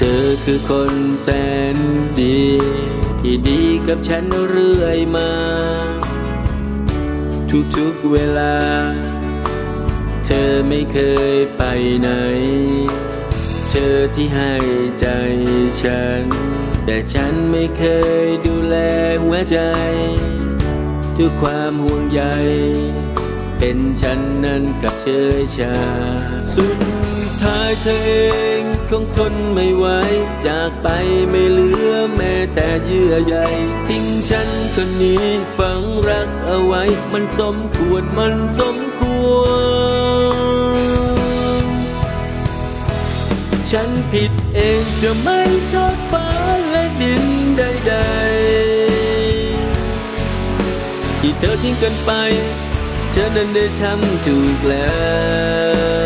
ธอคือคนแสนดี ที่ดีกับฉันเรื่อยมา ทุกๆเวลา เธอไม่เคยไปไหน เธอที่ให้ใจฉัน แต่ฉันไม่เคยดูแลหัวใจด้วยความห่วงใย เป็นฉันนั้นกับเชยชาสุด ท้ายเธอเองคงทนไม่ไหวจากไปไม่เหลือแม้แต่เยื่อใยทิ้งฉันคนนี้ฝังรักเอาไว้ มันสมควรมันสมควร ฉันผิดเองจะไม่โทษฟ้าและดินใดๆที่เธอทิ้งกันไป เธอนั้นได้ทำถูกแล้ว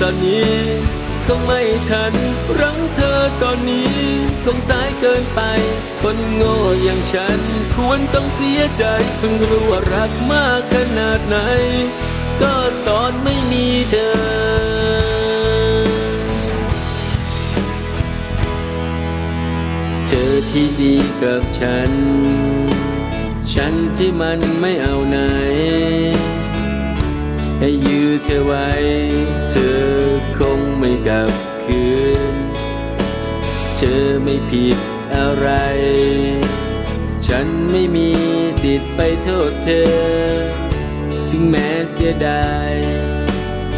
ตอนนี้คงไม่ทันรังเธอตอนนี้คงสายเกินไป คนโง่อย่างฉัน ควรต้องเสียใจเพิ่งรู้ว่ารักมากขนาดไหน ก็ตอนไม่มีเธอเธอที่ดีกับฉัน ฉันที่มันไม่เอาไหน ให้ยื้อเธอไว้ เธอคงไม่กลับคืน เธอไม่ผิดอะไร ฉันไม่มีสิทธิ์ไปโทษเธอ ถึงแม้เสียดาย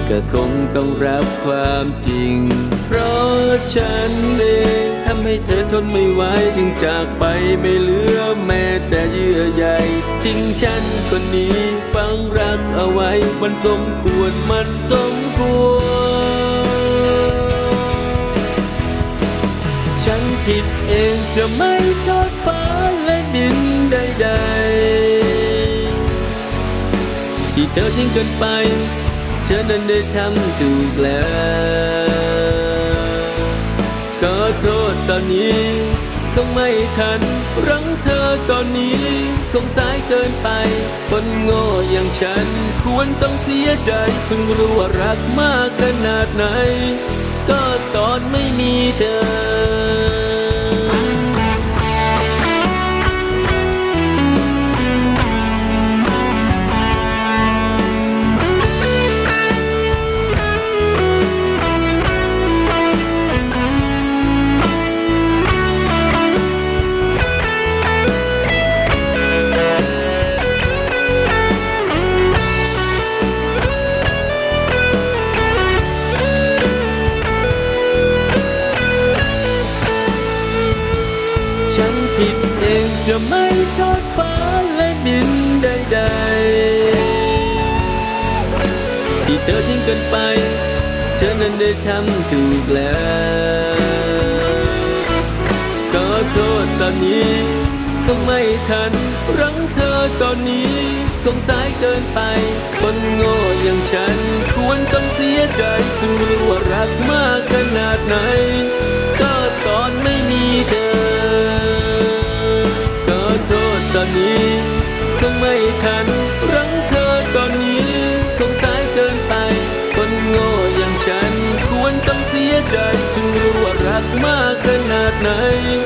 ก็คงต้องรับความจริง เพราะฉันเอง ให้เธอทนไม่ไหวจึงจากไปไม่เหลือแม้แต่เยื่อใยทิ้งฉันคนนี้ฝังรักเอาไว้ มันสมควรมันสมควร ฉันผิดเองจะไม่โทษฟ้าและดินใดๆที่เธอทิ้งกันไป เธอนั้นได้ทำถูกแล้ว ตอนนี้คงไม่ทันรังเธอตอนนี้คงสายเกินไป คนโง่อย่างฉัน ควรต้องเสียใจเพิ่งรู้ว่ารักมากขนาดไหน ก็ตอนไม่มีเธอ จะไม่โทษฟ้าและดินใดๆที่เธอทิ้งกันไป เธอนั้นได้ทำถูกแล้วขอโทษตอนนี้คงไม่ทัน รังเธอตอนนี้คงสายเกินไป คนโง่อย่างฉัน ควรต้องเสียใจเพิ่งรู้ว่ารักมากขนาดไหน พิ่